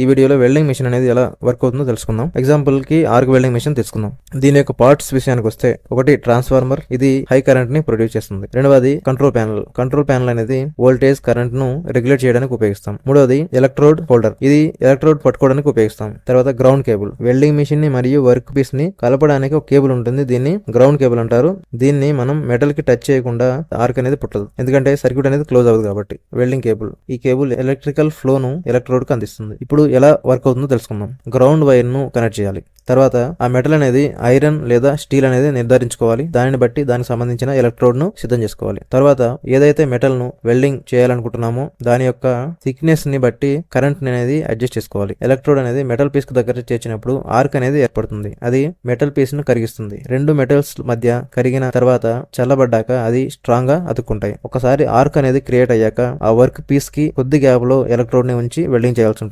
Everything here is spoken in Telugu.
ఈ వీడియోలో వెల్డింగ్ మిషన్ అనేది ఎలా వర్క్ అవుతుందో తెలుసుకుందాం. ఎగ్జాంపుల్కి ఆర్క్ వెల్డింగ్ మిషన్ తీసుకుందాం. దీని యొక్క పార్ట్స్ విషయానికి వస్తే ఒకటి ట్రాన్స్ఫార్మర్ ఇది హై కరెంట్ని ప్రొడ్యూస్ చేస్తుంది. రెండవది కంట్రోల్ ప్యానల్ కంట్రోల్ ప్యానల్ అనేది వోల్టేజ్ కరెంట్ను రెగ్యులేట్ చేయడానికి ఉపయోగిస్తాం. మూడవది ఎలక్ట్రోడ్ హోల్డర్ ఇది ఎలక్ట్రోడ్ పట్టుకోవడానికి ఉపయోగిస్తాం. తర్వాత గ్రౌండ్ కేబుల్ వెల్డింగ్ మిషన్ని మరియు వర్క్ పీస్ని కలపడానికి ఒక కేబుల్ ఉంటుంది. దీన్ని గ్రౌండ్ కేబుల్ అంటారు. దీన్ని మనం మెటల్కి టచ్ చేయకుండా ఆర్క్ అనేది పుట్టదు. ఎందుకంటే సర్క్యూట్ అనేది క్లోజ్ అవ్వదు కాబట్టి. వెల్డింగ్ కేబుల్ ఈ కేబుల్ ఎలక్ట్రికల్ ఫ్లో ను ఎలక్ట్రోడ్కి అందిస్తుంది. ఇప్పుడు ఎలా వర్క్ అవుతుందో తెలుసుకుందాం. గ్రౌండ్ వైర్ను కనెక్ట్ చేయాలి. తర్వాత ఆ మెటల్ అనేది ఐరన్ లేదా స్టీల్ అనేది నిర్ధారించుకోవాలి. దానిని బట్టి దానికి సంబంధించిన ఎలక్ట్రోడ్ను సిద్ధం చేసుకోవాలి. తర్వాత ఏదైతే మెటల్ను వెల్డింగ్ చేయాలనుకుంటున్నామో దాని యొక్క థిక్నెస్ని బట్టి కరెంట్ అనేది అడ్జస్ట్ చేసుకోవాలి. ఎలక్ట్రోడ్ అనేది మెటల్ పీస్కు దగ్గర చేర్చినప్పుడు ఆర్క్ అనేది ఏర్పడుతుంది. అది మెటల్ పీస్ను కరిగిస్తుంది. రెండు మెటల్స్ మధ్య కరిగిన తర్వాత చల్లబడ్డాక అది స్ట్రాంగ్గా అతుక్కుంటాయి. ఒకసారి ఆర్క్ అనేది క్రియేట్ అయ్యాక ఆ వర్క్ పీస్కి కొద్ది గ్యాప్లో ఎలక్ట్రోడ్ని ఉంచి వెల్డింగ్ చేయాల్సి ఉంటుంది.